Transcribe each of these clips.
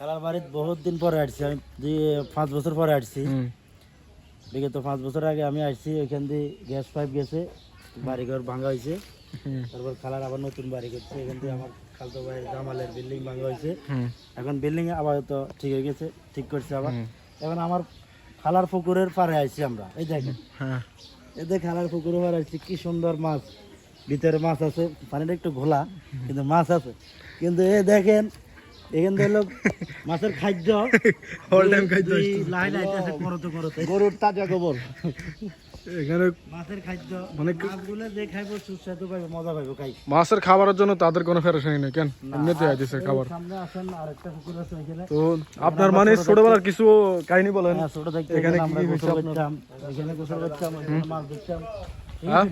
খালার বাড়িতে বহুত দিন পরে আসছি আমি দুই পাঁচ বছর পরে আসছি। বিগত পাঁচ বছর আগে আমি আসছি ওইখান দিয়ে গ্যাস পাইপ গেছে বাড়িঘর ভাঙা হয়েছে। তারপর খালার আবার নতুন বাড়ি করছে এখান থেকে আমার খালতো ভাই জামালের বিল্ডিং ভাঙা হয়েছে। এখন বিল্ডিং আপাতত ঠিক হয়ে গেছে ঠিক করছে আবার। এখন আমার খালার পুকুরের পাড়ে আইছি আমরা এই দেখেন। হ্যাঁ। এতে খালার পুকুরের পাড়ে আইছি কি সুন্দর মাছ। ভিতরে মাছ আছে পানিটা একটু ঘোলা কিন্তু মাছ আছে। কিন্তু এ দেখেন এখান থেকে লোক মাছের খাদ্য All time খাদ্য লাইন আইতেছে করতে করতে গরুর তাজা গোবর। এখানে মাছের খাদ্য মানে মাছগুলো যে খাইবো সুস্বাদু পাইবো মজা পাইবো খাই। মাছের খাবারের জন্য তাদের কোনো ফেরেশানি নেই কেন? এমনিতে আইতেছে খাবার। সামনে আসেন আরেকটা পুকুর আছে ওইখানে। তো আপনার মানে ছোটবেলার কিছু কাহিনী বলেন। হ্যাঁ, ছোট থাকতে এখানে এখানে কি আমরা কি হয়েছে গোসল আপনার? এখানে গোসল করতাম এখানে মাছ ধরতাম। হ্যাঁ?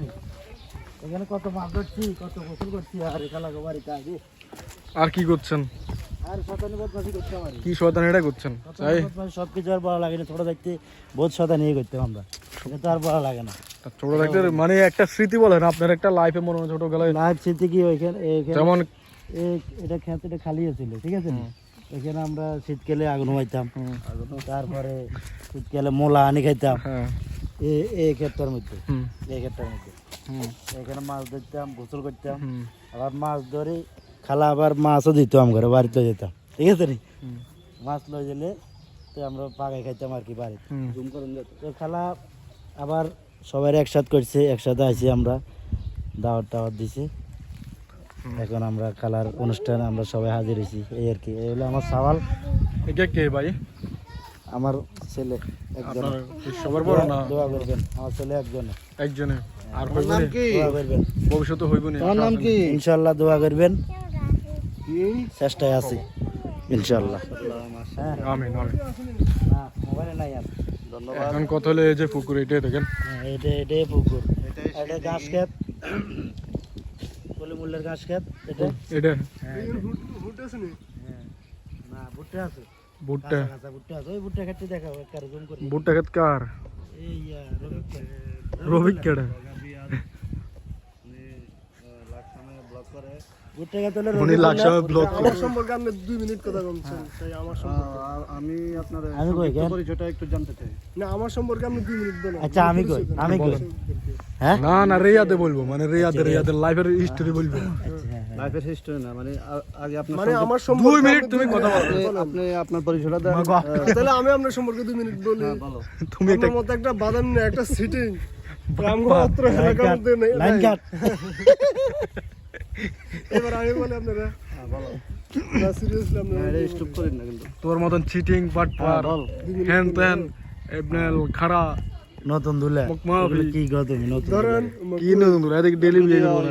এখানে কত মাছ ধরছি কত গোসল করছি আর এখানে বাড়িতে আগে আর কি করছেন? কি শয়তান এটা করছেন? সব কিছু আর বড় লাগে না ছোট থাকতে বহুত শতানি ইয়ে করতাম আমরা। এটা তো আর বড় লাগে না। ছোট থাকতে মানে একটা স্মৃতি বলেন আপনার একটা লাইফে মনে হয় ছোটবেলায়। লাইফ স্মৃতি কি ওইখানে যেমন এটা খেতে এটা খালি ছিল ঠিক আছে? এখানে আমরা শীতকালে আগুন হইতাম হুম, তারপরে শীতকালে মোলা আনি খাইতাম। হ্যাঁ। এই ক্ষেত্রের মধ্যে। এই ক্ষেত্রের মধ্যে। এখানে মাছ ধরতাম গোসল করতাম। আবার মাছ ধরে খালা আবার মাছও দিত ঘরে বাড়িতে যেতাম ঠিক আছে হুম, মাছ লই গেলে তো আমরা পাকাই খাইতাম আর কি বাড়িতে। তো খালা আবার সবাই একসাথ করছে একসাথে আছি আমরা। দাওয়াত টাওয়াত দিছে। এখন আমরা খালার অনুষ্ঠানে আমরা সবাই হাজির হয়েছি। এই আর কি এই হলো আমার সওয়াল। এটা কে ভাই? আমার ছেলে একজন। সবার বড় না? দোয়া করবেন আমার ছেলে একজন। একজনে আর হইব না দোয়া করবেন। ভবিষ্যতে হইব না নাম কি? ইনশাল্লাহ দোয়া করবেন। কি চেষ্টায় আছি ইনশাল্লাহ আমিন আমিন। মোবাইলে নাই আর ধন্যবাদ। এখন কত হলে এই যে পুকুর এটাই দেখেন? হ্যাঁ, এটা এটাই পুকুর। এটাই এটা ঘাস খেত কলিমুল্লের ঘাস খেত এটা? এটা? হ্যাঁ, এটা। হ্যাঁ। না ভুট্টা আছে। ভুট্টা। ভুট্টা আছে। ওই ভুট্টা খেতে দেখাও একটা জুম করে। ভুট্টা খেত কার? এই ইয়া, রবি খেত। রবিক কেডা ভুট্টা খেত হলে উনি সম্পর্কে আপনি মিনিট কথা বলছেন তাই আমার সম্পর্কে। আমি আপনার আমি কই কেন? পরিচয়টা একটু জানতে চাই। না আমার সম্পর্কে আপনি মিনিট বলেন। আচ্ছা আমি কই আমি কই? হ্যাঁ? না না রেয়াদে বলব মানে রেয়াদে লাইফের হিস্টোরি বলব। আচ্ছা, হ্যাঁ, হ্যাঁ। লাইফের হিস্টরি না মানে আগে আপনার মানে আমার সম্পর্কে মিনিট তুমি কথা মিনিট বলো। বলেন। আপনি আপনার পরিচয়টা তাহলে আমি আপনার সম্পর্কে দুই মিনিট বলি। তুমি একটা মতো একটা বাদাম একটা সিটিং রামগড় এলাকার মধ্যে নেই। Line cut. এবার আমি বলি আপনারা। হ্যাঁ, না সিরিয়াসলি আপনারা স্টপ করেন না কিন্তু। তোর মতন চিটিং বাটপার হ্যান ত্যান এবনেল খাড়া নতুন দুলে। কি গো তুমি নতুন ধরেন কি নতুন এদিকে ডেলি করে।